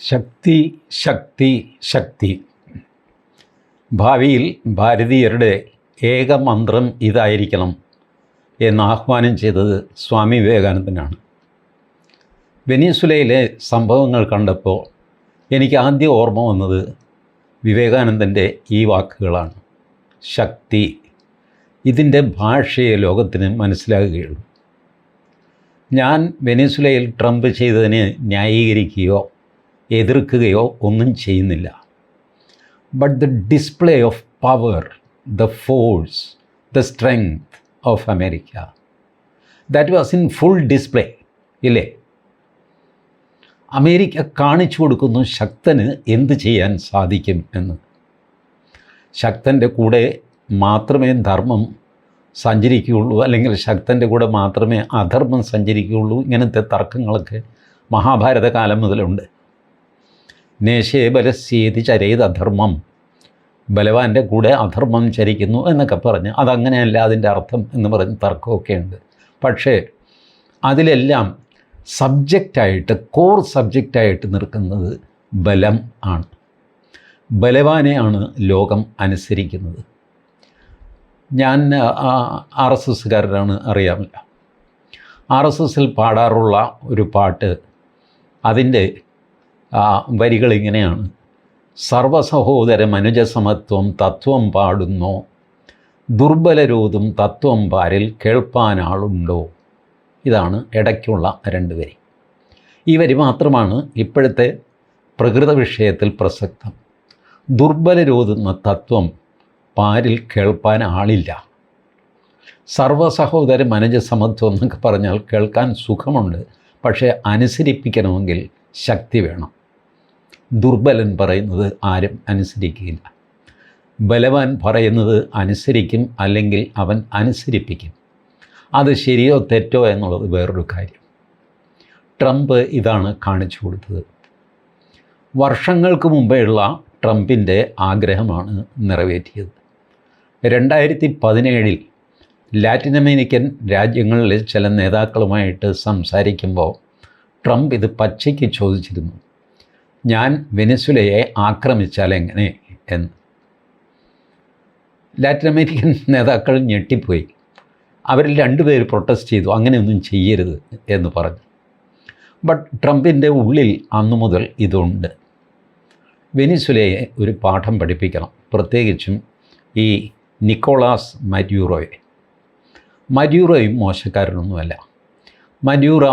ശക്തി ശക്തി ശക്തി. ഭാവിയിൽ ഭാരതീയരുടെ ഏക മന്ത്രം ഇതായിരിക്കണം എന്ന് ആഹ്വാനം ചെയ്തത് സ്വാമി വിവേകാനന്ദനാണ്. വെനീസുലയിലെ സംഭവങ്ങൾ കണ്ടപ്പോൾ എനിക്ക് ആദ്യം ഓർമ്മ വന്നത് വിവേകാനന്ദന്റെ ഈ വാക്കുകളാണ്. ശക്തി. ഇതിന്റെ ഭാഷയെ ലോകത്തിന് മനസ്സിലാകുകയുള്ളൂ. ഞാൻ വെനീസുലയിൽ ട്രംപ് ചെയ്തതിനെ ന്യായീകരിക്കുകയോ എതിർക്കുകയോ ഒന്നും ചെയ്യുന്നില്ല. But the display of power the force the strength of America that was in full display ഇല്ലേ? അമേരിക്ക കാണിച്ചു കൊടുക്കുന്നു ശക്തന് എന്ത് ചെയ്യാൻ സാധിക്കും എന്ന്. ശക്തന്റെ കൂടെ മാത്രമേ ധർമ്മം സഞ്ചരിക്കുകയുള്ളൂ അല്ലെങ്കിൽ ശക്തന്റെ കൂടെ മാത്രമേ അധർമ്മം സഞ്ചരിക്കുകയുള്ളൂ ഇങ്ങനത്തെ തർക്കങ്ങളൊക്കെ മഹാഭാരത കാലം മുതലുണ്ട്. നേശേ ബലസ്യേതി ചരയത് അധർമ്മം. ബലവാന്റെ കൂടെ അധർമ്മം ചരിക്കുന്നു എന്നൊക്കെ പറഞ്ഞ് അതങ്ങനെയല്ല അതിന്റെ അർത്ഥം എന്ന് പറഞ്ഞ് തർക്കമൊക്കെ ഉണ്ട്. പക്ഷേ അതിലെല്ലാം സബ്ജക്റ്റായിട്ട് കോർ സബ്ജക്റ്റായിട്ട് നിൽക്കുന്നത് ബലം ആണ്. ബലവാനെയാണ് ലോകം അനുസരിക്കുന്നത്. ഞാൻ ആർ എസ് എസ്സുകാരനാണ് അറിയാമല്ല. ആർ എസ് എസിൽ പാടാറുള്ള ഒരു പാട്ട് അതിന്റെ വരികൾ ഇങ്ങനെയാണ്. സർവസഹോദര മനുജസമത്വം തത്വം പാടുന്നോ? ദുർബലരോതും തത്വം പാരിൽ കേൾപ്പാനാളുണ്ടോ ഇതാണ് ഇടയ്ക്കുള്ള രണ്ട് വരി. ഈ വരി മാത്രമാണ് ഇപ്പോഴത്തെ പ്രകൃത വിഷയത്തിൽ പ്രസക്തം. ദുർബലരോതുന്ന തത്വം പാരിൽ കേൾപ്പാൻ ആളില്ല. സർവസഹോദര മനജസമത്വം എന്നൊക്കെ പറഞ്ഞാൽ കേൾക്കാൻ സുഖമുണ്ട് പക്ഷേ അനുസരിപ്പിക്കണമെങ്കിൽ ശക്തി വേണം. ദുർബലൻ പറയുന്നത് ആരും അനുസരിക്കുകയില്ല ബലവാൻ പറയുന്നത് അനുസരിക്കും അല്ലെങ്കിൽ അവൻ അനുസരിപ്പിക്കും. അത് ശരിയോ തെറ്റോ എന്നുള്ളത് വേറൊരു കാര്യം. ട്രംപ് ഇതാണ് കാണിച്ചു കൊടുത്തത്. വർഷങ്ങൾക്ക് മുമ്പേയുള്ള ട്രംപിന്റെ ആഗ്രഹമാണ് നിറവേറ്റിയത്. രണ്ടായിരത്തി പതിനേഴിൽ ലാറ്റിൻ അമേരിക്കൻ രാജ്യങ്ങളിലെ ചില നേതാക്കളുമായിട്ട് സംസാരിക്കുമ്പോൾ ട്രംപ് ഇത് പച്ചയ്ക്ക് ചോദിച്ചിരുന്നു. ഞാൻ വെനസുലയെ ആക്രമിച്ചാൽ എങ്ങനെ എന്ന്. ലാറ്റിൻ അമേരിക്കൻ നേതാക്കൾ ഞെട്ടിപ്പോയി. അവരിൽ രണ്ടുപേർ പ്രൊട്ടസ്റ്റ് ചെയ്തു അങ്ങനെയൊന്നും ചെയ്യരുത് എന്ന് പറഞ്ഞു. ബട്ട് ട്രംപിന്റെ ഉള്ളിൽ അന്നു മുതൽ ഇതുണ്ട്. വെനിസുലയെ ഒരു പാഠം പഠിപ്പിക്കണം പ്രത്യേകിച്ചും ഈ നിക്കോളാസ് മര്യൂറോയെ മര്യൂറോയും മോശക്കാരനൊന്നുമല്ല. മര്യൂറോ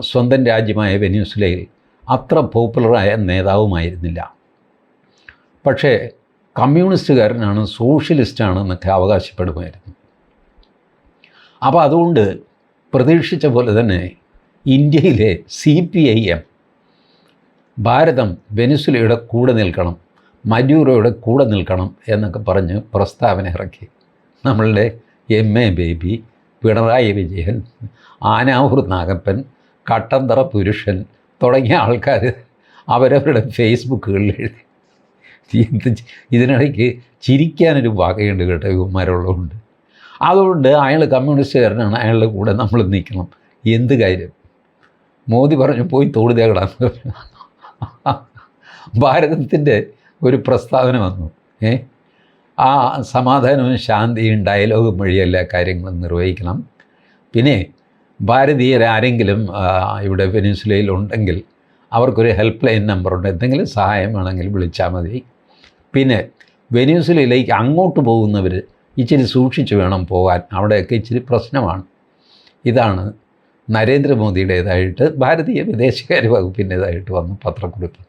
സ്വന്തം രാജ്യമായ വെനിസുലയിൽ അത്ര പോപ്പുലറായ നേതാവുമായിരുന്നില്ല. പക്ഷേ കമ്മ്യൂണിസ്റ്റുകാരനാണ് സോഷ്യലിസ്റ്റാണ് എന്നൊക്കെ അവകാശപ്പെടുമായിരുന്നു. അപ്പോൾ അതുകൊണ്ട് പ്രതീക്ഷിച്ച പോലെ തന്നെ ഇന്ത്യയിലെ സി പി ഐ എം ഭാരതം വെനിസുലയുടെ കൂടെ നിൽക്കണം മജൂറോയുടെ കൂടെ നിൽക്കണം എന്നൊക്കെ പറഞ്ഞ് പ്രസ്താവന ഇറക്കി. നമ്മളുടെ എം എ ബേബി പിണറായി വിജയൻ ആനാവൂർ നാഗപ്പൻ കട്ടന്തറ പുരുഷൻ തുടങ്ങിയ ആൾക്കാർ അവരവരുടെ ഫേസ്ബുക്കുകളിൽ എഴുതി. എന്ത് ഇതിനിടയ്ക്ക് ചിരിക്കാനൊരു വകയുണ്ട് കേട്ടോ ഇവന്മാരുള്ളതുകൊണ്ട്. അതുകൊണ്ട് അയാൾ കമ്മ്യൂണിസ്റ്റുകാരനാണ് അയാളുടെ കൂടെ നമ്മൾ നിൽക്കണം. എന്ത് കാര്യം? മോദി പറഞ്ഞു പോയി തോട് തേടാൻ ഭാരതത്തിന്റെ ഒരു പ്രസ്താവന വന്നു. ഏ? ആ സമാധാനവും ശാന്തിയും ഡയലോഗും വഴി എല്ലാ കാര്യങ്ങളും നിർവഹിക്കണം. പിന്നെ ഭാരതീയരാരെങ്കിലും ഇവിടെ പെനിൻസുലയിൽ ഉണ്ടെങ്കിൽ അവർക്കൊരു ഹെൽപ്പ് ലൈൻ നമ്പറുണ്ട്. എന്തെങ്കിലും സഹായം വേണമെങ്കിൽ വിളിച്ചാൽ മതി. പിന്നെ വെനീസുലയിലേക്ക് അങ്ങോട്ട് പോകുന്നവർ ഇച്ചിരി സൂക്ഷിച്ച് വേണം പോകാൻ. അവിടെയൊക്കെ ഇച്ചിരി പ്രശ്നമാണ്. ഇതാണ് നരേന്ദ്രമോദിയുടേതായിട്ട് ഭാരതീയ വിദേശകാര്യ വകുപ്പിന്റേതായിട്ട് വന്ന പത്രക്കുറിപ്പ്.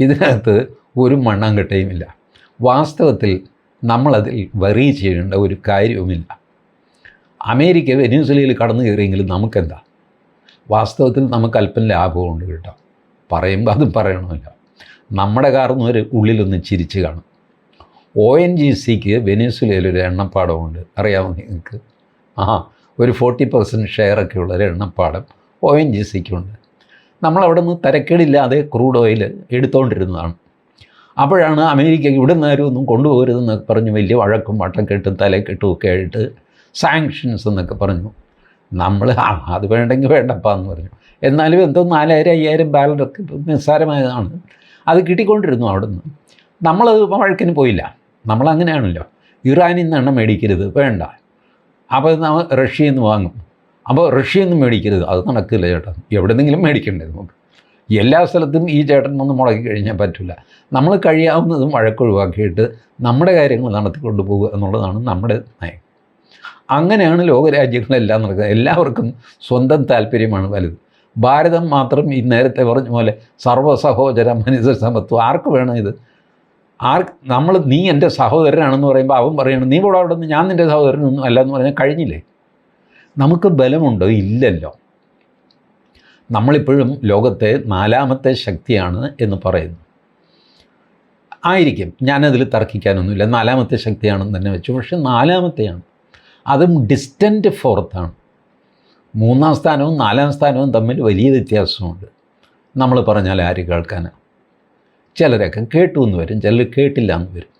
ഇതിനകത്ത് ഒരു മണ്ണാങ്കട്ടയുമില്ല. വാസ്തവത്തിൽ നമ്മളതിൽ വെറി ചെയ്യേണ്ട ഒരു കാര്യവുമില്ല. അമേരിക്ക വെനീസുലയിൽ കടന്നു കയറിയെങ്കിലും നമുക്കെന്താ? വാസ്തവത്തിൽ നമുക്ക് അല്പം ലാഭമുണ്ട് കേട്ടോ. പറയുമ്പോൾ അതും പറയണമല്ല. നമ്മുടെ കാർന്ന് ഒരു ഉള്ളിലൊന്ന് ചിരിച്ച് കാണും. ഒ എൻ ജി സിക്ക് വെനീസുലയിലൊരു എണ്ണപ്പാടമുണ്ട്. അറിയാമോ നിങ്ങൾക്ക്? ആ ഒരു ഫോർട്ടി പെർസെന്റ് ഷെയറൊക്കെ ഒരു എണ്ണപ്പാടം ഒ എൻ ജി സിക്കുണ്ട്. നമ്മളവിടെ നിന്ന് തരക്കേടില്ലാതെ ക്രൂഡ് ഓയിൽ എടുത്തുകൊണ്ടിരുന്നതാണ് അപ്പോഴാണ് അമേരിക്ക ഇവിടെ നിന്നാരും ഒന്നും കൊണ്ടുപോകരുതെന്നൊക്കെ പറഞ്ഞ് വലിയ വഴക്കും വട്ടക്കെട്ടും തലക്കെട്ടും ഒക്കെ ആയിട്ട് സാങ്ഷൻസ് എന്നൊക്കെ പറഞ്ഞു. നമ്മൾ ആ അത് വേണ്ടെങ്കിൽ വേണ്ടപ്പാ എന്ന് പറഞ്ഞു. എന്നാലും എന്തോ നാലായിരം അയ്യായിരം ബാലറൊക്കെ നിസ്സാരമായതാണ്. അത് കിട്ടിക്കൊണ്ടിരുന്നു അവിടുന്ന്. നമ്മളത് വഴക്കിന് പോയില്ല. നമ്മളങ്ങനെയാണല്ലോ. ഇറാനിൽ നിന്ന് എണ്ണ മേടിക്കരുത് വേണ്ട. അപ്പോൾ നമ്മൾ റഷ്യയിൽ നിന്ന് വാങ്ങും. അപ്പോൾ റഷ്യയിൽ നിന്ന് മേടിക്കരുത്. അത് നടക്കില്ല ചേട്ടാ. എവിടെന്നെങ്കിലും മേടിക്കണ്ടേ നമുക്ക്? എല്ലാ സ്ഥലത്തും ഈ ചേട്ടൻ വന്ന് മുടക്കി കഴിഞ്ഞാൽ പറ്റില്ല നമ്മൾ കഴിയാവുന്നതും വഴക്കൊഴിവാക്കിയിട്ട് നമ്മുടെ കാര്യങ്ങൾ നടത്തിക്കൊണ്ട് പോകുക എന്നുള്ളതാണ് നമ്മുടെ നയം. അങ്ങനെയാണ് ലോകരാജ്യങ്ങളെല്ലാം നടക്കുന്നത്. എല്ലാവർക്കും സ്വന്തം താല്പര്യമാണ് വലുത്. ഭാരതം മാത്രം ഈ നേരത്തെ പറഞ്ഞ പോലെ സർവസഹോദര മനുഷ്യ സമത്വം. ആർക്ക് വേണം ഇത്? ആർക്ക് നമ്മൾ നീ എന്റെ സഹോദരനാണെന്ന് പറയുമ്പോൾ അവൻ പറയണം നീ ഇവിടെ അവിടെ നിന്ന് ഞാൻ നിന്റെ സഹോദരനൊന്നും അല്ല എന്ന് പറഞ്ഞാൽ കഴിഞ്ഞില്ലേ? നമുക്ക് ബലമുണ്ടോ? ഇല്ലല്ലോ. നമ്മളിപ്പോഴും ലോകത്തെ നാലാമത്തെ ശക്തിയാണ് എന്ന് പറയുന്നു. ആയിരിക്കും. ഞാനതിൽ തർക്കിക്കാനൊന്നുമില്ല. നാലാമത്തെ ശക്തിയാണെന്ന് തന്നെ വെച്ചു. പക്ഷെ നാലാമത്തെയാണ്. അതും ഡിസ്റ്റന്റ് ഫോർത്താണ് മൂന്നാം സ്ഥാനവും നാലാം സ്ഥാനവും തമ്മിൽ വലിയ വ്യത്യാസമുണ്ട്. നമ്മൾ പറഞ്ഞാൽ ആര് കേൾക്കാനാണ് ചിലരൊക്കെ കേട്ടു എന്ന് വരും ചിലർ കേട്ടില്ല എന്ന് വരും.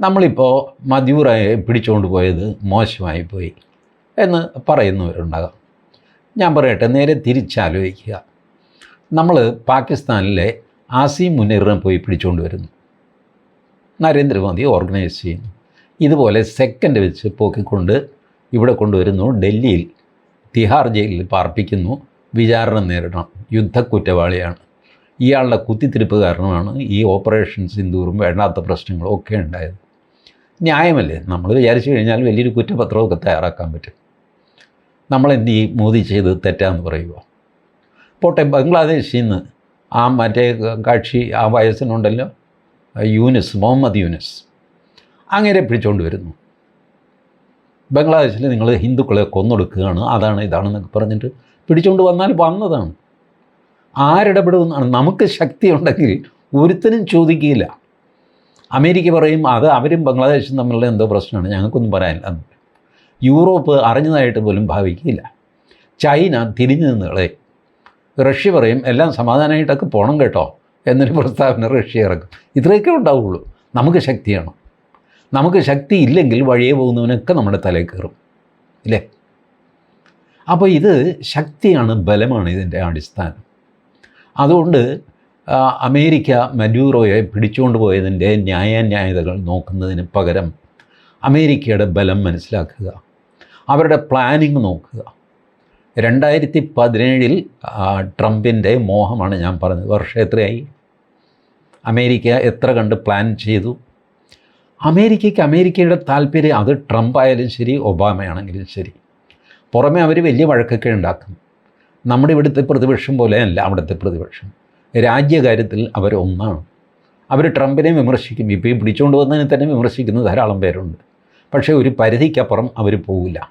നമ്മളിപ്പോൾ മദ്യൂറായി പിടിച്ചുകൊണ്ട് പോയത് മോശമായി പോയി എന്ന് പറയുന്നവരുണ്ടാകാം. ഞാൻ പറയട്ടെ നേരെ തിരിച്ചാലോചിക്കുക. നമ്മൾ പാകിസ്ഥാനിലെ ആസിം മുനീറിനെ പോയി പിടിച്ചുകൊണ്ട് വരുന്നു. നരേന്ദ്രമോദി ഓർഗനൈസ് ചെയ്യുന്നു. ഇതുപോലെ സെക്കൻഡ് വെച്ച് പോക്കിക്കൊണ്ട് ഇവിടെ കൊണ്ടുവരുന്നു. ഡൽഹിയിൽ തിഹാർ ജയിലിൽ പാർപ്പിക്കുന്നു. വിചാരണ നേരിടണം. യുദ്ധക്കുറ്റവാളിയാണ്. ഇയാളുടെ കുത്തിത്തിരിപ്പ് കാരണമാണ് ഈ ഓപ്പറേഷൻ സിന്ദൂറും വേണ്ടാത്ത പ്രശ്നങ്ങളും ഒക്കെ ഉണ്ടായത്. ന്യായമല്ലേ? നമ്മൾ വിചാരിച്ചു കഴിഞ്ഞാൽ വലിയൊരു കുറ്റപത്രമൊക്കെ തയ്യാറാക്കാൻ പറ്റും. നമ്മളെന്ത് ഈ മോദി ചെയ്ത് തെറ്റാന്ന് പറയുക പോട്ടെ ബംഗ്ലാദേശിൽ നിന്ന് ആ മറ്റേ കക്ഷി ആ വയസ്സിനുണ്ടല്ലോ യൂനിസ് മുഹമ്മദ് യൂനിസ്. അങ്ങനെ പിടിച്ചുകൊണ്ട് വരുന്നു. ബംഗ്ലാദേശിൽ നിങ്ങൾ ഹിന്ദുക്കളെ കൊന്നൊടുക്കുകയാണ് അതാണ് ഇതാണെന്നൊക്കെ പറഞ്ഞിട്ട് പിടിച്ചുകൊണ്ട് വന്നാൽ വന്നതാണ്. ആരിടപെടുമെന്നാണ് നമുക്ക് ശക്തി ഉണ്ടെങ്കിൽ ഒരുത്തനും ചോദിക്കില്ല. അമേരിക്ക പറയും അത് അവരും ബംഗ്ലാദേശും തമ്മിലുള്ള എന്തോ പ്രശ്നമാണ് ഞങ്ങൾക്കൊന്നും പറയാനില്ല. യൂറോപ്പ് അറിഞ്ഞതായിട്ട് പോലും ഭാവിക്കില്ല. ചൈന തിരിഞ്ഞു നിന്നുകളെ റഷ്യ പറയും എല്ലാം സമാധാനമായിട്ടൊക്കെ പോകണം കേട്ടോ എന്നൊരു പ്രസ്താവന റഷ്യ ഇറക്കും. ഇത്രയൊക്കെ ഉണ്ടാവുള്ളൂ. നമുക്ക് ശക്തിയാണ്. നമുക്ക് ശക്തി ഇല്ലെങ്കിൽ വഴിയെ പോകുന്നവനൊക്കെ നമ്മുടെ തലയിൽ കയറും. ഇല്ലേ? അപ്പോൾ ഇത് ശക്തിയാണ് ബലമാണ് ഇതിന്റെ അടിസ്ഥാനം. അതുകൊണ്ട് അമേരിക്ക മഡ്യൂറോയെ പിടിച്ചുകൊണ്ട് പോയതിന്റെ ന്യായാന്യായതകൾ നോക്കുന്നതിന് പകരം അമേരിക്കയുടെ ബലം മനസ്സിലാക്കുക അവരുടെ പ്ലാനിങ് നോക്കുക. രണ്ടായിരത്തി പതിനേഴിൽ ട്രംപിന്റെ മോഹമാണ് ഞാൻ പറഞ്ഞത്. വർഷം എത്രയായി? അമേരിക്ക എത്ര കണ്ട് പ്ലാൻ ചെയ്തു? അമേരിക്കയ്ക്ക് അമേരിക്കയുടെ താല്പര്യം അത് ട്രംപ് ആയാലും ശരി ഒബാമയാണെങ്കിലും ശരി. പുറമെ അവർ വലിയ വഴക്കൊക്കെ ഉണ്ടാക്കും. നമ്മുടെ ഇവിടുത്തെ പ്രതിപക്ഷം പോലെയല്ല അവിടുത്തെ പ്രതിപക്ഷം. രാജ്യകാര്യത്തിൽ അവർ ഒന്നാണ്. അവർ ട്രംപിനെ വിമർശിക്കും. ഇപ്പോൾ ഈ പിടിച്ചുകൊണ്ട് വന്നതിനെ തന്നെ വിമർശിക്കുന്ന ധാരാളം പേരുണ്ട്. പക്ഷേ ഒരു പരിധിക്കപ്പുറം അവർ പോവില്ല.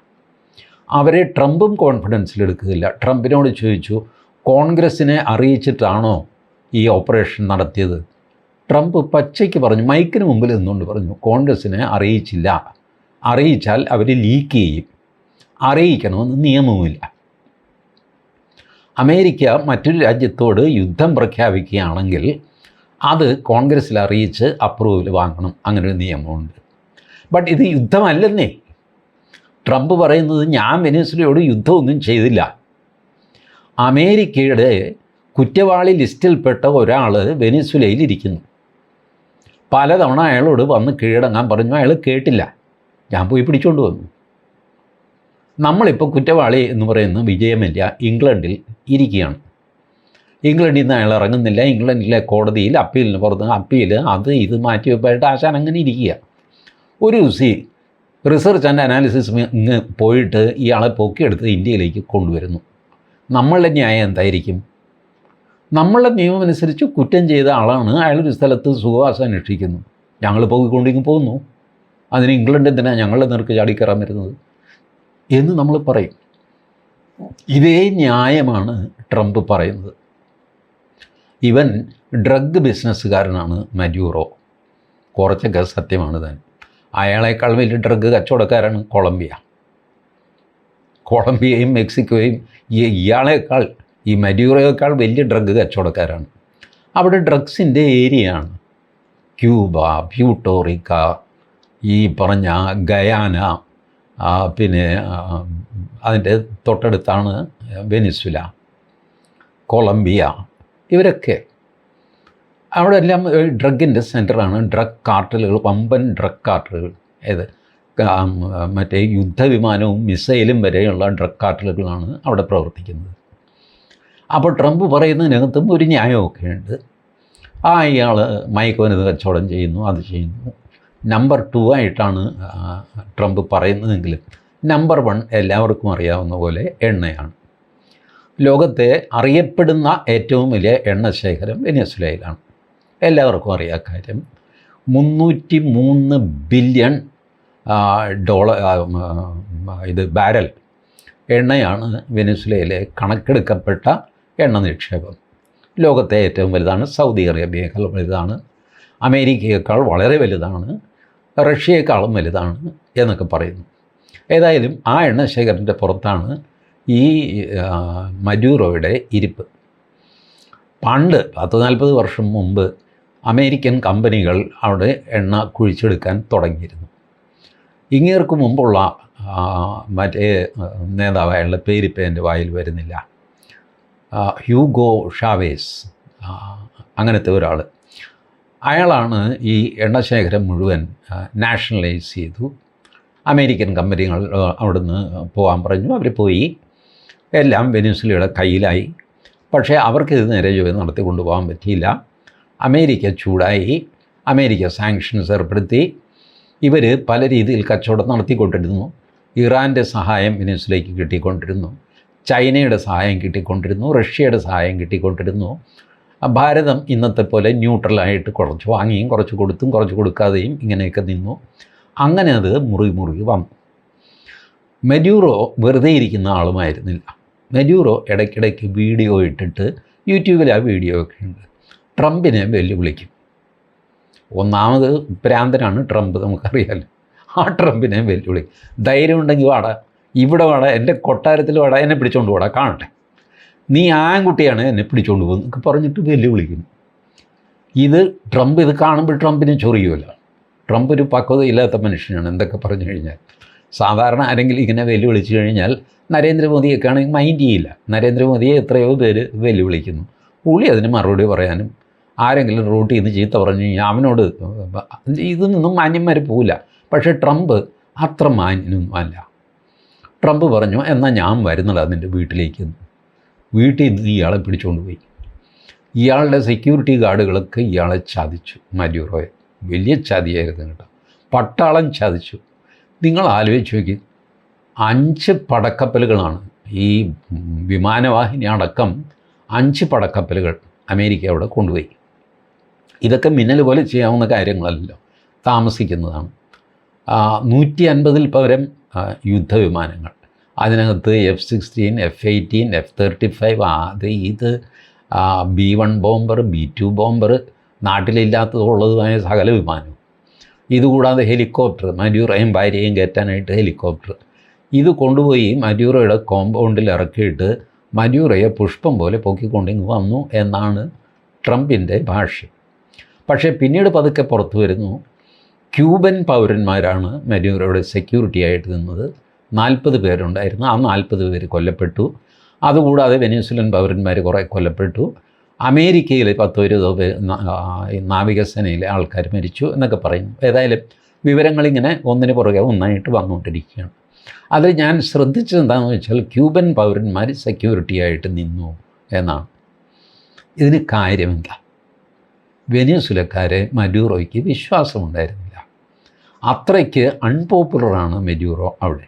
അവരെ ട്രംപും കോൺഫിഡൻസിലെടുക്കുകയില്ല ട്രംപിനോട് ചോദിച്ചു കോൺഗ്രസ്സിനെ അറിയിച്ചിട്ടാണോ ഈ ഓപ്പറേഷൻ നടത്തിയത്? ട്രംപ് പച്ചയ്ക്ക് പറഞ്ഞു മൈക്കിന് മുമ്പിൽ നിന്നുകൊണ്ട് പറഞ്ഞു കോൺഗ്രസ്സിനെ അറിയിച്ചില്ല. അറിയിച്ചാൽ അവർ ലീക്ക് ചെയ്യും. അറിയിക്കണമെന്ന് നിയമവുമില്ല. അമേരിക്ക മറ്റൊരു രാജ്യത്തോട് യുദ്ധം പ്രഖ്യാപിക്കുകയാണെങ്കിൽ അത് കോൺഗ്രസ്സിൽ അറിയിച്ച് അപ്രൂവൽ വാങ്ങണം. അങ്ങനെ ഒരു നിയമമുണ്ട്. ബട്ട് ഇത് യുദ്ധമല്ലെന്നേ. ട്രംപ് പറയുന്നത് ഞാൻ വെനസ്വലയോട് യുദ്ധമൊന്നും ചെയ്തില്ല. അമേരിക്കയുടെ കുറ്റവാളി ലിസ്റ്റിൽപ്പെട്ട ഒരാൾ വെനിസ്വലയിൽ ഇരിക്കുന്നു. പലതവണ അയാളോട് വന്ന് കീഴടങ്ങാൻ പറഞ്ഞു. അയാൾ കേട്ടില്ല. ഞാൻ പോയി പിടിച്ചുകൊണ്ട് വന്നു. നമ്മളിപ്പോൾ കുറ്റവാളി എന്ന് പറയുന്ന വിജയമല്ല ഇംഗ്ലണ്ടിൽ ഇരിക്കുകയാണ്. ഇംഗ്ലണ്ടിൽ നിന്ന് അയാൾ ഇറങ്ങുന്നില്ല. ഇംഗ്ലണ്ടിലെ കോടതിയിൽ അപ്പീലിന് പുറത്ത് അപ്പീൽ അത് ഇത് മാറ്റി വെപ്പായിട്ട് ആശാൻ അങ്ങനെ ഇരിക്കുക. ഒരു ദിവസം റിസർച്ച് ആൻഡ് അനാലിസിസ് പോയിട്ട് ഇയാളെ പൊക്കിയെടുത്ത് ഇന്ത്യയിലേക്ക് കൊണ്ടുവരുന്നു. നമ്മളുടെ ന്യായം എന്തായിരിക്കും? നമ്മളുടെ നിയമം അനുസരിച്ച് കുറ്റം ചെയ്ത ആളാണ് അയാളൊരു സ്ഥലത്ത് സുഖവാസം അന്വേഷിക്കുന്നു. ഞങ്ങൾ പോയിക്കൊണ്ടിരിക്കും പോകുന്നു. അതിന് ഇംഗ്ലണ്ട് എന്തിനാണ് ഞങ്ങളുടെ നേർക്ക് ചാടിക്കയറാൻ വരുന്നത്? എന്ന് നമ്മൾ പറയും. ഇതേ ന്യായമാണ് ട്രംപ് പറയുന്നത്. ഇവൻ ഡ്രഗ് ബിസിനസ്സുകാരനാണ് മജൂറോ കുറച്ചൊക്കെ സത്യമാണ് താൻ. അയാളേക്കാൾ വലിയ ഡ്രഗ് കച്ചവടക്കാരാണ് കൊളംബിയ. കൊളംബിയയും മെക്സിക്കോയും ഇയാളേക്കാൾ ഈ മരിയുറയേക്കാൾ വലിയ ഡ്രഗ് കച്ചവടക്കാരാണ്. അവിടെ ഡ്രഗ്സിന്റെ ഏരിയയാണ് ക്യൂബ പ്യൂട്ടോറിക്ക ഈ പറഞ്ഞ ഗയാന പിന്നെ അതിന്റെ തൊട്ടടുത്താണ് വെനിസുല കൊളംബിയ ഇവരൊക്കെ. അവിടെ എല്ലാം ഡ്രഗിന്റെ സെന്ററാണ് ഡ്രഗ് കാർട്ടലുകൾ പമ്പൻ ഡ്രഗ് കാർട്ടലുകൾ ഏത്? മറ്റേ യുദ്ധവിമാനവും മിസൈലും വരെയുള്ള ഡ്രഗ് കാർട്ടലുകളാണ് അവിടെ പ്രവർത്തിക്കുന്നത്. അപ്പോൾ ട്രംപ് പറയുന്നതിനകത്തും ഒരു ന്യായമൊക്കെ ഉണ്ട് ആ ഇയാൾ മയക്കുവനത് കച്ചവടം ചെയ്യുന്നു അത് ചെയ്യുന്നു. നമ്പർ ടു ആയിട്ടാണ് ട്രംപ് പറയുന്നതെങ്കിലും നമ്പർ വൺ എല്ലാവർക്കും അറിയാവുന്ന പോലെ എണ്ണയാണ്. ലോകത്തെ അറിയപ്പെടുന്ന ഏറ്റവും വലിയ എണ്ണ ശേഖരം വെനസ്വലയിലാണ്. എല്ലാവർക്കും അറിയാം കാര്യം. മുന്നൂറ്റി മൂന്ന് ബില്യൺ ഡോളർ ഇത് ബാരൽ എണ്ണയാണ് വെനസ്വലയിലെ കണക്കെടുക്കപ്പെട്ട എണ്ണ നിക്ഷേപം. ലോകത്തെ ഏറ്റവും വലുതാണ് സൗദി അറേബ്യയേക്കാൾ വലുതാണ്. അമേരിക്കയേക്കാൾ വളരെ വലുതാണ്. റഷ്യയേക്കാളും വലുതാണ് എന്നൊക്കെ പറയുന്നു. ഏതായാലും ആ എണ്ണ ശേഖരന്റെ പുറത്താണ് ഈ മജൂറോയുടെ ഇരിപ്പ്. പണ്ട് പത്ത് നാൽപ്പത് വർഷം മുമ്പ് അമേരിക്കൻ കമ്പനികൾ അവിടെ എണ്ണ കുഴിച്ചെടുക്കാൻ തുടങ്ങിയിരുന്നു. ഇങ്ങേർക്ക് മുമ്പുള്ള മറ്റേ നേതാവായുള്ള പേരിപ്പേന്റെ വായിൽ വരുന്നില്ല. ഹ്യൂഗോ ഷാവേസ് അങ്ങനത്തെ ഒരാൾ. അയാളാണ് ഈ എണ്ണശേഖരം മുഴുവൻ നാഷണലൈസ് ചെയ്തു. അമേരിക്കൻ കമ്പനികൾ അവിടുന്ന് പോകാൻ പറഞ്ഞു. അവർ പോയി. എല്ലാം വെനിസുലയുടെ കയ്യിലായി. പക്ഷേ അവർക്ക് ഇത് നേരെ ജോലി നടത്തി കൊണ്ടുപോകാൻ പറ്റിയില്ല. അമേരിക്ക ചൂടായി. അമേരിക്ക സാങ്ഷൻസ് ഏർപ്പെടുത്തി. ഇവർ പല രീതിയിൽ കച്ചവടം നടത്തിക്കൊണ്ടിരുന്നു. ഇറാന്റെ സഹായം വെനിസുലയ്ക്ക് കിട്ടിക്കൊണ്ടിരുന്നു. ചൈനയുടെ സഹായം കിട്ടിക്കൊണ്ടിരുന്നു റഷ്യയുടെ സഹായം കിട്ടിക്കൊണ്ടിരുന്നു. ഭാരതം ഇന്നത്തെ പോലെ ന്യൂട്രലായിട്ട് കുറച്ച് വാങ്ങിയും കുറച്ച് കൊടുത്തും കുറച്ച് കൊടുക്കാതെയും ഇങ്ങനെയൊക്കെ നിന്നു. അങ്ങനെ അത് മുറി മുറുകി വന്നു. മെഡ്യൂറോ വെറുതെ ഇരിക്കുന്ന ആളുമായിരുന്നില്ല. മെഡ്യൂറോ ഇടയ്ക്കിടയ്ക്ക് വീഡിയോ ഇട്ടിട്ട് യൂട്യൂബിൽ ആ വീഡിയോ ഒക്കെ ഉണ്ട്. ട്രംപിനെ വെല്ലുവിളിക്കും. ഒന്നാമത് ഭ്രാന്തനാണ് ട്രംപ് നമുക്കറിയാമല്ലോ ആ ട്രംപിനെ വെല്ലുവിളി ധൈര്യം ഉണ്ടെങ്കിൽ വാടാ. ഇവിടെ വാടാ എന്റെ കൊട്ടാരത്തിൽ വാടാ എന്നെ പിടിച്ചോണ്ട് പോടാ കാണട്ടെ. നീ ആൺകുട്ടിയാണ് എന്നെ പിടിച്ചോണ്ട് പോകുന്നത് എന്നൊക്കെ പറഞ്ഞിട്ട് വെല്ലുവിളിക്കുന്നു. ഇത് ട്രംപ് ഇത് കാണുമ്പോൾ ട്രംപിനെ ചൊറിയുമല്ല ട്രംപ് ഒരു പക്വതയില്ലാത്ത മനുഷ്യനാണ് എന്തൊക്കെ പറഞ്ഞു കഴിഞ്ഞാൽ. സാധാരണ ആരെങ്കിലും ഇങ്ങനെ വെല്ലുവിളിച്ചു കഴിഞ്ഞാൽ നരേന്ദ്രമോദിയൊക്കെ ആണെങ്കിൽ മൈൻഡ് ചെയ്യില്ല. നരേന്ദ്രമോദിയെ എത്രയോ പേര് വെല്ലുവിളിക്കുന്നു. പുള്ളി അതിന് മറുപടി പറയാനും ആരെങ്കിലും റൂട്ടിൽ നിന്ന് ചീത്ത പറഞ്ഞു കഴിഞ്ഞാൽ അവനോട് ഇതിൽ നിന്നും മാന്യന്മാർ പോവില്ല. പക്ഷേ ട്രംപ് അത്ര മാന്യനൊന്നും അല്ല. ട്രംപ് പറഞ്ഞു എന്നാൽ ഞാൻ വരുന്നില്ല നിന്റെ വീട്ടിലേക്ക്. വീട്ടിൽ നിന്ന് ഇയാളെ പിടിച്ചുകൊണ്ട് പോയി. ഇയാളുടെ സെക്യൂരിറ്റി ഗാർഡുകളൊക്കെ ഇയാളെ ചതിച്ചു മര്യൂറോയെ വലിയ ചതിയായിരുന്നു കേട്ടോ. പട്ടാളം ചതിച്ചു. നിങ്ങൾ ആലോചിച്ച് നോക്കി അഞ്ച് പടക്കപ്പലുകളാണ് ഈ വിമാനവാഹിനി അടക്കം അഞ്ച് പടക്കപ്പലുകൾ അമേരിക്ക അവിടെ കൊണ്ടുപോയി. ഇതൊക്കെ മിന്നൽ പോലെ ചെയ്യാവുന്ന കാര്യങ്ങളല്ലല്ലോ താമസിക്കുന്നതാണ്. നൂറ്റി അൻപതിൽ പകരം യുദ്ധവിമാനങ്ങൾ. അതിനകത്ത് F sixteen F eighteen F thirty five അത് ഇത് B one bomber B two bomber നാട്ടിലില്ലാത്തതുള്ളതുമായ സകല വിമാനവും. ഇതുകൂടാതെ ഹെലികോപ്റ്റർ മരൂറയും ഭാര്യയും കയറ്റാനായിട്ട് ഹെലികോപ്റ്റർ ഇത് കൊണ്ടുപോയി മരൂറയുടെ കോമ്പൗണ്ടിൽ ഇറക്കിയിട്ട് മരൂറയെ പുഷ്പം പോലെ പൊക്കിക്കൊണ്ടിങ്ങ് വന്നു എന്നാണ് ട്രംപിന്റെ ഭാഷ്യം. പക്ഷേ പിന്നീട് പതുക്കെ പുറത്തു വരുന്നു. ക്യൂബൻ പൗരന്മാരാണ് മര്യൂറയുടെ സെക്യൂരിറ്റി ആയിട്ട് നിന്നത്. നാൽപ്പത് പേരുണ്ടായിരുന്നു. ആ നാൽപ്പത് പേര് കൊല്ലപ്പെട്ടു. അതുകൂടാതെ വെനീസുലൻ പൗരന്മാർ കുറേ കൊല്ലപ്പെട്ടു. അമേരിക്കയിൽ പത്തോ ഇരുപതോ പേര് നാവികസേനയിലെ ആൾക്കാർ മരിച്ചു എന്നൊക്കെ പറയുന്നു. ഏതായാലും വിവരങ്ങളിങ്ങനെ ഒന്നിന് പുറകെ ഒന്നായിട്ട് വന്നുകൊണ്ടിരിക്കുകയാണ്. അതിൽ ഞാൻ ശ്രദ്ധിച്ചത് എന്താണെന്ന് വെച്ചാൽ ക്യൂബൻ പൗരന്മാർ സെക്യൂരിറ്റി ആയിട്ട് നിന്നു എന്നാണ്. ഇതിന് കാര്യമെന്താ? വെനിസുലക്കാരെ മഡ്യൂറോയ്ക്ക് വിശ്വാസമുണ്ടായിരുന്നില്ല. അത്രയ്ക്ക് അൺപോപ്പുലറാണ് മെഡ്യൂറോ അവിടെ.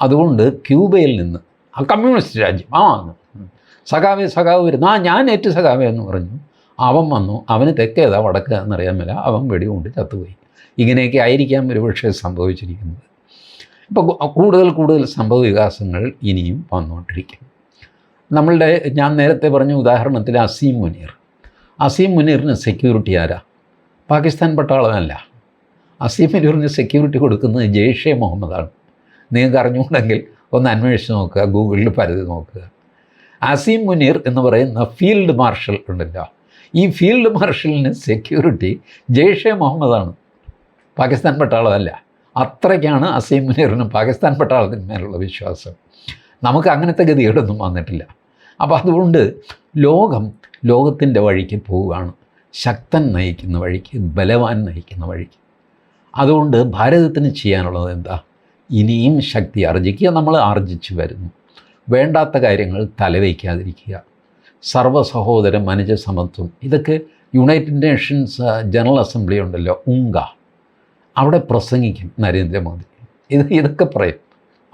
അതുകൊണ്ട് ക്യൂബയിൽ നിന്ന് ആ കമ്മ്യൂണിസ്റ്റ് രാജ്യം ആ സഖാവെ സഖാവ് വരുന്നു. ആ ഞാൻ ഏറ്റു സഖാവെ എന്ന് പറഞ്ഞു. അവൻ വന്നു. അവന് തെക്കേതാ വടക്ക് എന്നറിയാൻ മേല. അവൻ വെടികൊണ്ട് ചത്തുപോയി. ഇങ്ങനെയൊക്കെ ആയിരിക്കാം ഒരുപക്ഷെ സംഭവിച്ചിരിക്കുന്നത്. ഇപ്പോൾ കൂടുതൽ കൂടുതൽ സംഭവ വികാസങ്ങൾ ഇനിയും വന്നുകൊണ്ടിരിക്കും നമ്മളുടെ ഞാൻ നേരത്തെ പറഞ്ഞ ഉദാഹരണത്തിൽ അസീം മുനീർ. അസീം മുനീറിന് സെക്യൂരിറ്റി ആരാ? പാകിസ്ഥാൻ പട്ടാളമല്ല. അസീം മുനീറിന് സെക്യൂരിറ്റി കൊടുക്കുന്നത് ജെയ്ഷെ മുഹമ്മദാണ്. നിങ്ങൾക്ക് അറിഞ്ഞുകൊണ്ടെങ്കിൽ ഒന്ന് അന്വേഷിച്ച് നോക്കുക ഗൂഗിളിൽ പരതി നോക്കുക. അസീം മുനീർ എന്ന് പറയുന്ന ഫീൽഡ് മാർഷൽ ഉണ്ടല്ലോ. ഈ ഫീൽഡ് മാർഷലിന് സെക്യൂരിറ്റി ജെയ്ഷെ മുഹമ്മദാണ്. പാകിസ്ഥാൻ പട്ടാളമല്ല. അത്രയ്ക്കാണ് അസീം മുനീറിന് പാകിസ്ഥാൻ പട്ടാളത്തിന് മേലുള്ള വിശ്വാസം. നമുക്ക് അങ്ങനത്തെ ഗതികേടൊന്നും വന്നിട്ടില്ല. അപ്പോൾ അതുകൊണ്ട് ലോകം ലോകത്തിന്റെ വഴിക്ക് പോവുകയാണ്. ശക്തൻ നയിക്കുന്ന വഴിക്ക് ബലവാൻ നയിക്കുന്ന വഴിക്ക്. അതുകൊണ്ട് ഭാരതത്തിന് ചെയ്യാനുള്ളത് എന്താ? ഇനിയും ശക്തി ആർജിക്കുക നമ്മൾ ആർജിച്ചു വരുന്നു. വേണ്ടാത്ത കാര്യങ്ങൾ തലവയ്ക്കാതിരിക്കുക സർവസഹോദര മനുജ സമത്വം. ഇതൊക്കെ യുണൈറ്റഡ് നേഷൻസ് ജനറൽ അസംബ്ലി ഉണ്ടല്ലോ ഉങ്ക. അവിടെ പ്രസംഗിക്കും നരേന്ദ്രമോദി. ഇത് ഇതൊക്കെ പറയും.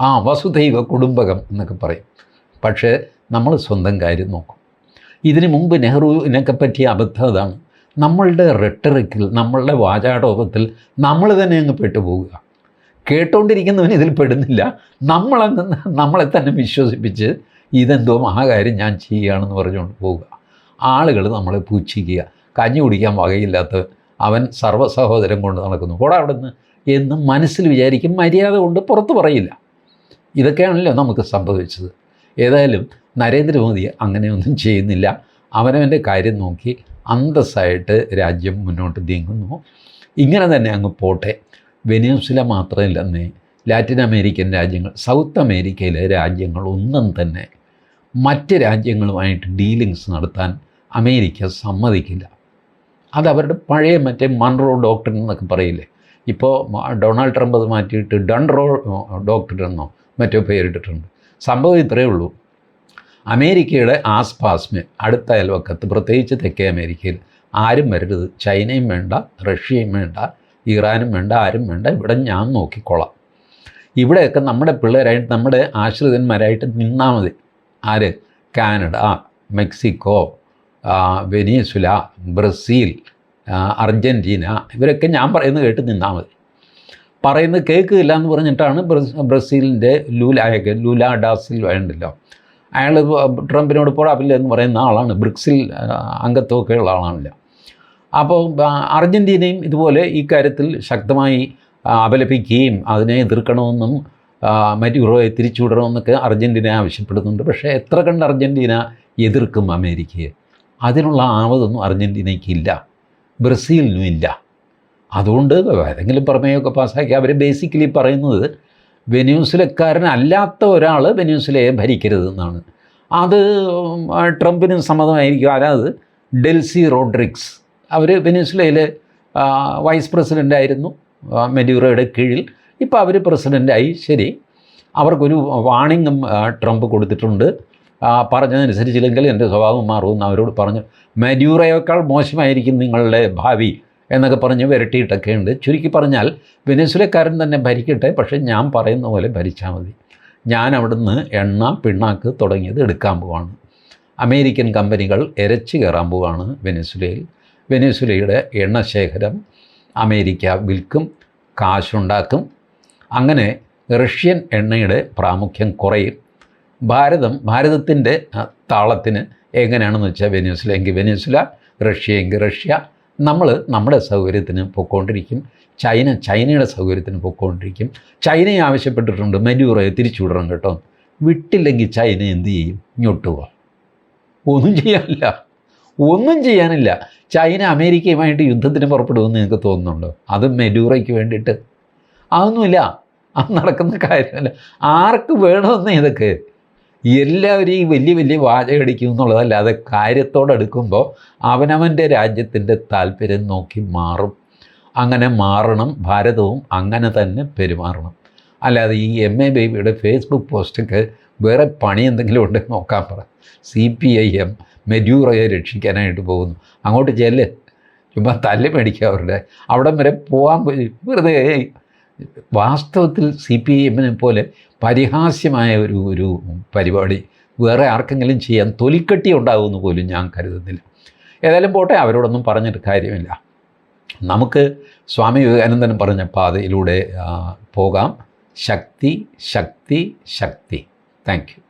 ആ വസുദൈവ കുടുംബകം എന്നൊക്കെ പറയും. പക്ഷേ നമ്മൾ സ്വന്തം കാര്യം നോക്കും. ഇതിനു മുമ്പ് നെഹ്റുവിനൊക്കെ പറ്റിയ അബദ്ധം അതാണ്. നമ്മളുടെ റെട്ടറിക്കിൽ നമ്മളുടെ വാചാടോപത്തിൽ നമ്മൾ തന്നെ അങ്ങ് പെട്ടുപോവുക കേട്ടുകൊണ്ടിരിക്കുന്നവൻ ഇതിൽ പെടുന്നില്ല. നമ്മളങ്ങ് നമ്മളെ തന്നെ വിശ്വസിപ്പിച്ച് ഇതെന്തോ മഹാകാര്യം ഞാൻ ചെയ്യുകയാണെന്ന് പറഞ്ഞുകൊണ്ട് പോവുക. ആളുകൾ നമ്മളെ പൂച്ഛിക്കുക. കഞ്ഞി കുടിക്കാൻ വകയില്ലാത്ത അവൻ സർവസഹോദരം കൊണ്ട് നടക്കുന്നു. കൂടെ അവിടെ നിന്ന് എന്ന് മനസ്സിൽ വിചാരിക്കും. മര്യാദ കൊണ്ട് പുറത്ത് പറയില്ല. ഇതൊക്കെയാണല്ലോ നമുക്ക് സംഭവിച്ചത്. ഏതായാലും നരേന്ദ്രമോദി അങ്ങനെയൊന്നും ചെയ്യുന്നില്ല. അവനവന്റെ കാര്യം നോക്കി അന്തസ്സായിട്ട് രാജ്യം മുന്നോട്ട് നീങ്ങുന്നു. ഇങ്ങനെ തന്നെ അങ്ങ് പോട്ടെ. വെനസ്വല മാത്രമല്ലെന്നേ ലാറ്റിൻ അമേരിക്കൻ രാജ്യങ്ങൾ സൗത്ത് അമേരിക്കയിലെ രാജ്യങ്ങളൊന്നും തന്നെ മറ്റ് രാജ്യങ്ങളുമായിട്ട് ഡീലിങ്സ് നടത്താൻ അമേരിക്ക സമ്മതിക്കില്ല. അതവരുടെ പഴയ മറ്റേ മൺറോ ഡോക്ടർ എന്നൊക്കെ പറയില്ലേ? ഇപ്പോൾ ഡൊണാൾഡ് ട്രംപ് അത് മാറ്റിയിട്ട് ഡൺറോ ഡോക്ടർ എന്നോ മറ്റോ പേരിട്ടിട്ടുണ്ട്. സംഭവം ഇത്രയേ ഉള്ളൂ. അമേരിക്കയുടെ ആസ്പാസ്മെ അടുത്ത അയൽവക്കത്ത് പ്രത്യേകിച്ച് തെക്കേ അമേരിക്കയിൽ ആരും വരരുത്. ചൈനയും വേണ്ട റഷ്യയും വേണ്ട ഇറാനും വേണ്ട ആരും വേണ്ട. ഇവിടെ ഞാൻ നോക്കിക്കോളാം. ഇവിടെയൊക്കെ നമ്മുടെ പിള്ളേരായിട്ട് നമ്മുടെ ആശ്രിതന്മാരായിട്ട് നിന്നാൽ മതി. ആര്? Canada Mexico Venezuela Brazil Argentina ഇവരൊക്കെ ഞാൻ പറയുന്നത് കേട്ട് നിന്നാൽ മതി. പറയുന്നത് കേൾക്കില്ല എന്ന് പറഞ്ഞിട്ടാണ് ബ്രസീലിന്റെ ലൂലായൊക്കെ ലൂല ഡാസിൽ വേണ്ടല്ലോ അയാൾ ട്രംപിനോട് പോടാപ്പില്ല എന്ന് പറയുന്ന ആളാണ്. ബ്രിക്സിൽ അംഗത്വമൊക്കെ ഉള്ള ആളാണല്ലോ. അപ്പോൾ അർജന്റീനയും ഇതുപോലെ ഈ കാര്യത്തിൽ ശക്തമായി അപലപിക്കുകയും അതിനെ എതിർക്കണമെന്നും മറ്റൂറോയെ തിരിച്ചുവിടണമെന്നൊക്കെ അർജന്റീന ആവശ്യപ്പെടുന്നുണ്ട്. പക്ഷേ എത്ര കണ്ട് അർജന്റീന എതിർക്കും അമേരിക്കയെ? അതിനുള്ള ആവതൊന്നും അർജന്റീനയ്ക്കില്ല ബ്രസീലിനും ഇല്ല അതുകൊണ്ട് ഏതെങ്കിലും പ്രമേയമൊക്കെ പാസ്സാക്കി അവർ ബേസിക്കലി പറയുന്നത് വെനൂസിലക്കാരനല്ലാത്ത ഒരാൾ വെന്യൂസിലയെ ഭരിക്കരുത് എന്നാണ്. അത് ട്രംപിനും സമ്മതമായിരിക്കും. ആരാത് ഡെൽസി റോഡ്രിക്സ്. അവർ വെനൂസിലയിലെ വൈസ് പ്രസിഡന്റ് ആയിരുന്നു മെഡ്യൂറോയുടെ കീഴിൽ. ഇപ്പോൾ അവർ പ്രസിഡന്റായി ശരി. അവർക്കൊരു വാണിങ്ങും ട്രംപ് കൊടുത്തിട്ടുണ്ട്. പറഞ്ഞതനുസരിച്ചില്ലെങ്കിൽ എന്റെ സ്വഭാവം മാറുമെന്ന് അവരോട് പറഞ്ഞു. മെഡ്യൂറയേക്കാൾ മോശമായിരിക്കും നിങ്ങളുടെ ഭാവി. എന്നൊക്കെ പറഞ്ഞ് വിരട്ടിയിട്ടൊക്കെ ഉണ്ട് ചുരുക്കി പറഞ്ഞാൽ വെനസ്വലക്കാരൻ തന്നെ ഭരിക്കട്ടെ പക്ഷേ ഞാൻ പറയുന്ന പോലെ ഭരിച്ചാൽ മതി. ഞാൻ അവിടുന്ന് എണ്ണ പിണ്ണാക്ക് തുടങ്ങിയത് എടുക്കാൻ പോവാണ്. അമേരിക്കൻ കമ്പനികൾ ഇരച്ചു കയറാൻ പോവാണ് വെനസ്വലയിൽ. വെനസ്വലയുടെ എണ്ണശേഖരം അമേരിക്ക വിൽക്കും കാശുണ്ടാക്കും. അങ്ങനെ റഷ്യൻ എണ്ണയുടെ പ്രാമുഖ്യം കുറയും. ഭാരതം ഭാരതത്തിന്റെ താളത്തിന് എങ്ങനെയാണെന്ന് വെച്ചാൽ വെനസ്വല എങ്കിൽ വെനസ്വല റഷ്യ എങ്കിൽ റഷ്യ നമ്മൾ നമ്മുടെ സൗകര്യത്തിന് പൊയ്ക്കൊണ്ടിരിക്കും ചൈന ചൈനയുടെ സൗകര്യത്തിന് പൊയ്ക്കൊണ്ടിരിക്കും ചൈനയെ ആവശ്യപ്പെട്ടിട്ടുണ്ട് മെന്യൂറയെ തിരിച്ചുവിടണം കേട്ടോ. വിട്ടില്ലെങ്കിൽ ചൈന എന്ത് ചെയ്യും? ഇങ്ങോട്ട് പോവാം. ഒന്നും ചെയ്യാനില്ല. ഒന്നും ചെയ്യാനില്ല. ചൈന അമേരിക്കയുമായിട്ട് യുദ്ധത്തിന് പുറപ്പെടുമെന്ന് നിങ്ങൾക്ക് തോന്നുന്നുണ്ടോ? അത് മെഡൂറയ്ക്ക് വേണ്ടിയിട്ട്. അതൊന്നുമില്ല. അത് നടക്കുന്ന കാര്യമല്ല. ആർക്ക് വേണമെന്ന് ഇതൊക്കെ എല്ലാവരും ഈ വലിയ വലിയ വാചകടിക്കും എന്നുള്ളതല്ലാതെ കാര്യത്തോടെടുക്കുമ്പോൾ അവനവന്റെ രാജ്യത്തിന്റെ താല്പര്യം നോക്കി മാറും. അങ്ങനെ മാറണം ഭാരതവും അങ്ങനെ തന്നെ പെരുമാറണം. അല്ലാതെ ഈ എം എ ബേബിയുടെ ഫേസ്ബുക്ക് പോസ്റ്റൊക്കെ വേറെ പണി എന്തെങ്കിലും ഉണ്ടെങ്കിൽ നോക്കാൻ പറ. സി പി ഐ എം മെഡ്യൂറയെ രക്ഷിക്കാനായിട്ട് പോകുന്നു. അങ്ങോട്ട് ചെല്ല്. ചുമ്മാ തല്ല് മേടിക്കുക അവരുടെ. അവിടം വരെ പോകാൻ വെറുതെ വാസ്തവത്തിൽ സി പി എമ്മിനെ പോലെ പരിഹാസ്യമായ ഒരു ഒരു പരിപാടി. വേറെ ആർക്കെങ്കിലും ചെയ്യാൻ തൊലിക്കെട്ടി ഉണ്ടാകുമെന്ന് പോലും ഞാൻ കരുതുന്നില്ല. ഏതായാലും പോട്ടെ അവരോടൊന്നും പറഞ്ഞിട്ട് കാര്യമില്ല. നമുക്ക് സ്വാമി വിവേകാനന്ദൻ പറഞ്ഞ പാതയിലൂടെ പോകാം. ശക്തി ശക്തി ശക്തി. താങ്ക്